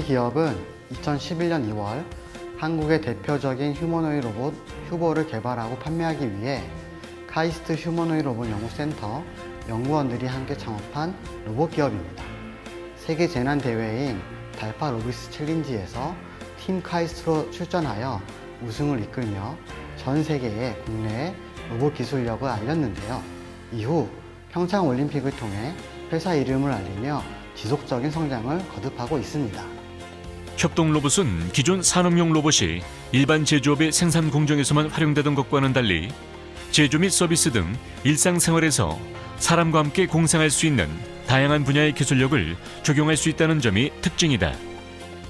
저희 기업은 2011년 2월 한국의 대표적인 휴머노id 로봇 휴보를 개발하고 판매하기 위해 카이스트 휴머노id 로봇 연구센터 연구원들이 함께 창업한 로봇 기업입니다. 세계 재난 대회인 달파 로비스 챌린지에서 팀 카이스트로 출전하여 우승을 이끌며 전 세계의 국내의 로봇 기술력을 알렸는데요. 이후 평창 올림픽을 통해 회사 이름을 알리며 지속적인 성장을 거듭하고 있습니다. 협동 로봇은 기존 산업용 로봇이 일반 제조업의 생산 공정에서만 활용되던 것과는 달리 제조 및 서비스 등 일상생활에서 사람과 함께 공생할 수 있는 다양한 분야의 기술력을 적용할 수 있다는 점이 특징이다.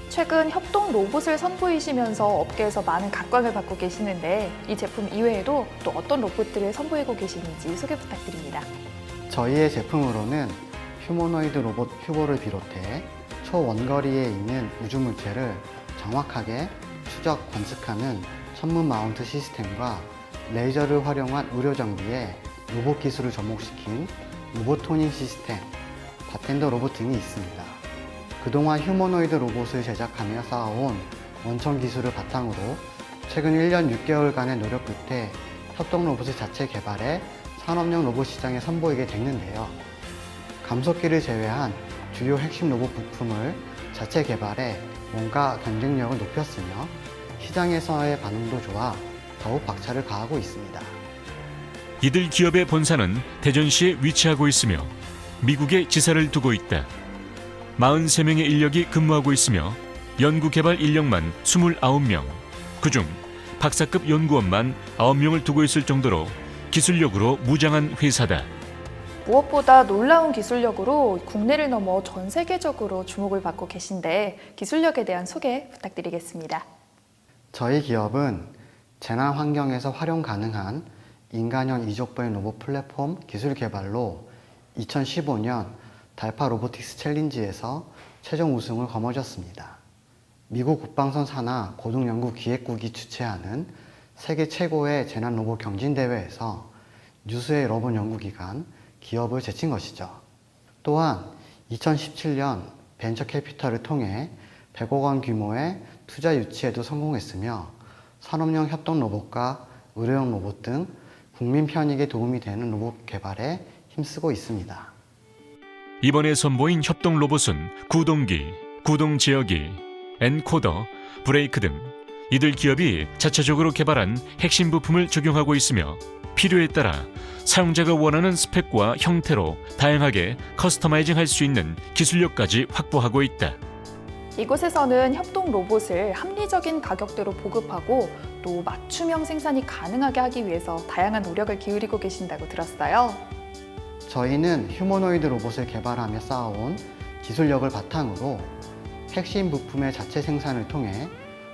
최근 협동 로봇을 선보이시면서 업계에서 많은 각광을 받고 계시는데 이 제품 이외에도 또 어떤 로봇들을 선보이고 계시는지 소개 부탁드립니다. 저희의 제품으로는 휴머노이드 로봇 휴보를 비롯해 초원거리에 있는 우주물체를 정확하게 추적, 관측하는 천문 마운트 시스템과 레이저를 활용한 의료 장비에 로봇 기술을 접목시킨 로봇 토닝 시스템, 바텐더 로봇 등이 있습니다. 그동안 휴머노이드 로봇을 제작하며 쌓아온 원천 기술을 바탕으로 최근 1년 6개월간의 노력 끝에 협동 로봇을 자체 개발해 산업용 로봇 시장에 선보이게 됐는데요. 감속기를 제외한 주요 핵심 로봇 부품을 자체 개발해 원가 경쟁력을 높였으며 시장에서의 반응도 좋아 더욱 박차를 가하고 있습니다. 이들 기업의 본사는 대전시에 위치하고 있으며 미국에 지사를 두고 있다. 43명의 인력이 근무하고 있으며 연구개발 인력만 29명, 그중 박사급 연구원만 9명을 두고 있을 정도로 기술력으로 무장한 회사다. 무엇보다 놀라운 기술력으로 국내를 넘어 전 세계적으로 주목을 받고 계신데 기술력에 대한 소개 부탁드리겠습니다. 저희 기업은 재난 환경에서 활용 가능한 인간형 이족보행 로봇 플랫폼 기술 개발로 2015년 달파 로보틱스 챌린지에서 최종 우승을 거머쥐었습니다. 미국 국방선 산하 고등연구 기획국이 주최하는 세계 최고의 재난 로봇 경진 대회에서 유수의 로봇 연구기관 기업을 제친 것이죠. 또한 2017년 벤처 캐피털을 통해 100억 원 규모의 투자 유치에도 성공했으며 산업용 협동 로봇과 의료용 로봇 등 국민 편익에 도움이 되는 로봇 개발에 힘쓰고 있습니다. 이번에 선보인 협동 로봇은 구동기, 구동 제어기, 엔코더, 브레이크 등 이들 기업이 자체적으로 개발한 핵심 부품을 적용하고 있으며 필요에 따라 사용자가 원하는 스펙과 형태로 다양하게 커스터마이징 할 수 있는 기술력까지 확보하고 있다. 이곳에서는 협동 로봇을 합리적인 가격대로 보급하고 또 맞춤형 생산이 가능하게 하기 위해서 다양한 노력을 기울이고 계신다고 들었어요. 저희는 휴머노이드 로봇을 개발하며 쌓아온 기술력을 바탕으로 핵심 부품의 자체 생산을 통해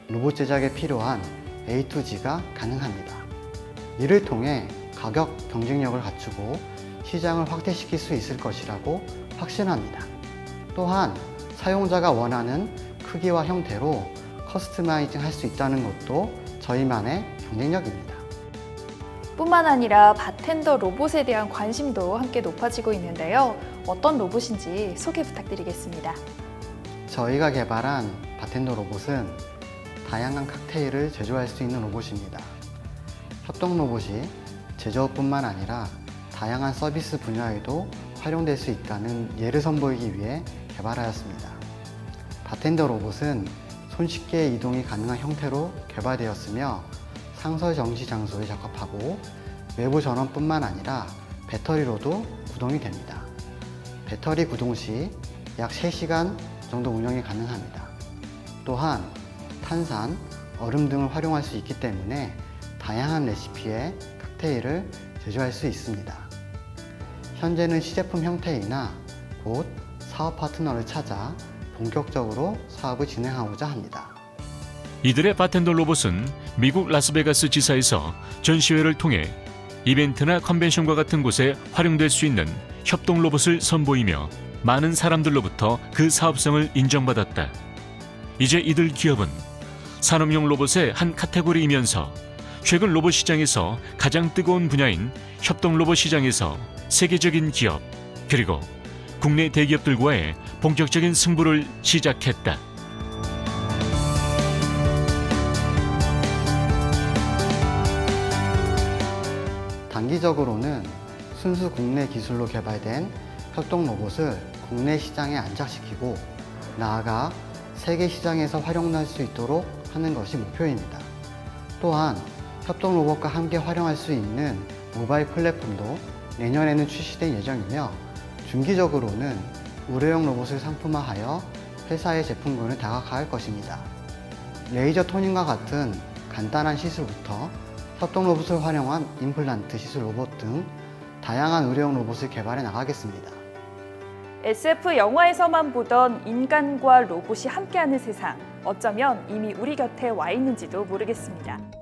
로봇 제작에 필요한 A to G가 가능합니다. 이를 통해 가격 경쟁력을 갖추고 시장을 확대시킬 수 있을 것이라고 확신합니다. 또한 사용자가 원하는 크기와 형태로 커스터마이징 할 수 있다는 것도 저희만의 경쟁력입니다. 뿐만 아니라 바텐더 로봇에 대한 관심도 함께 높아지고 있는데요. 어떤 로봇인지 소개 부탁드리겠습니다. 저희가 개발한 바텐더 로봇은 다양한 칵테일을 제조할 수 있는 로봇입니다. 협동 로봇이 제조업뿐만 아니라 다양한 서비스 분야에도 활용될 수 있다는 예를 선보이기 위해 개발하였습니다. 바텐더 로봇은 손쉽게 이동이 가능한 형태로 개발되었으며 상설 정시 장소에 적합하고 외부 전원뿐만 아니라 배터리로도 구동이 됩니다. 배터리 구동 시 약 3시간 정도 운영이 가능합니다. 또한 탄산, 얼음 등을 활용할 수 있기 때문에 다양한 레시피의 칵테일을 제조할 수 있습니다. 현재는 시제품 형태이나 곧 사업 파트너를 찾아 본격적으로 사업을 진행하고자 합니다. 이들의 바텐더 로봇은 미국 라스베가스 지사에서 전시회를 통해 이벤트나 컨벤션과 같은 곳에 활용될 수 있는 협동 로봇을 선보이며 많은 사람들로부터 그 사업성을 인정받았다. 이제 이들 기업은 산업용 로봇의 한 카테고리이면서 최근 로봇 시장에서 가장 뜨거운 분야인 협동 로봇 시장에서 세계적인 기업 그리고 국내 대기업들과의 본격적인 승부를 시작했다. 단기적으로는 순수 국내 기술로 개발된 협동 로봇을 국내 시장에 안착시키고 나아가 세계 시장에서 활용될 수 있도록 하는 것이 목표입니다. 또한 협동 로봇과 함께 활용할 수 있는 모바일 플랫폼도 내년에는 출시될 예정이며 중기적으로는 의료용 로봇을 상품화하여 회사의 제품군을 다각화할 것입니다. 레이저 토닝과 같은 간단한 시술부터 협동 로봇을 활용한 임플란트 시술 로봇 등 다양한 의료용 로봇을 개발해 나가겠습니다. SF 영화에서만 보던 인간과 로봇이 함께하는 세상. 어쩌면 이미 우리 곁에 와 있는지도 모르겠습니다.